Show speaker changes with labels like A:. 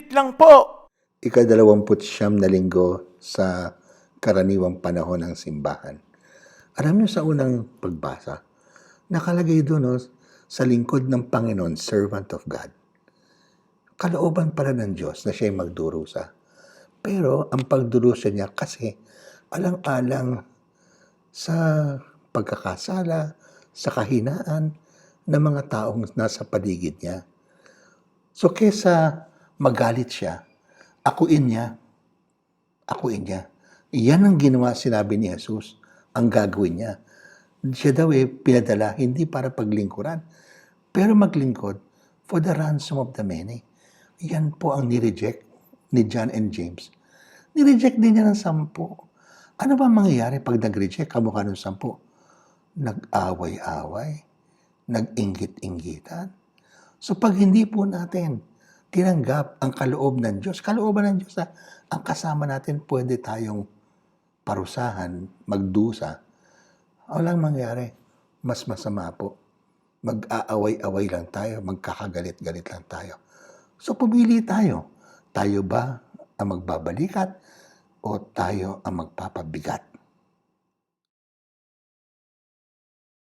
A: Saglit lang po.
B: ikadalawamput siyam na linggo sa karaniwang panahon ng simbahan. Alam niyo sa unang pagbasa, nakalagay doon no, sa lingkod ng Panginoon, servant of God. Kalooban pala ng Diyos na siya'y magdurusa. Pero ang pagdurusa niya kasi alang-alang sa pagkakasala, sa kahinaan ng mga taong nasa paligid niya. So kesa magalit siya, akuin niya, akuin niya. Iyan ang ginawa sinabi ni Jesus, ang gagawin niya. Siya daw eh, pinadala, hindi para paglingkuran, pero maglingkod for the ransom of the many. Yan po ang nireject ni John and James. Nireject din niya ng sampu. Ano ba mangyayari pag nag-reject kamukha ng sampu? Nag-away-away, nag-inggit-inggitan. So pag hindi po natin tinanggap ang kaloob ng Diyos, kalooban ng Diyos na ang kasama natin pwede tayong parusahan, magdusa, walang mangyari. Mas masama po. Mag-aaway-away lang tayo, magkakagalit-galit lang tayo. So pumili tayo. Tayo ba ang magbabalikat o tayo ang magpapabigat?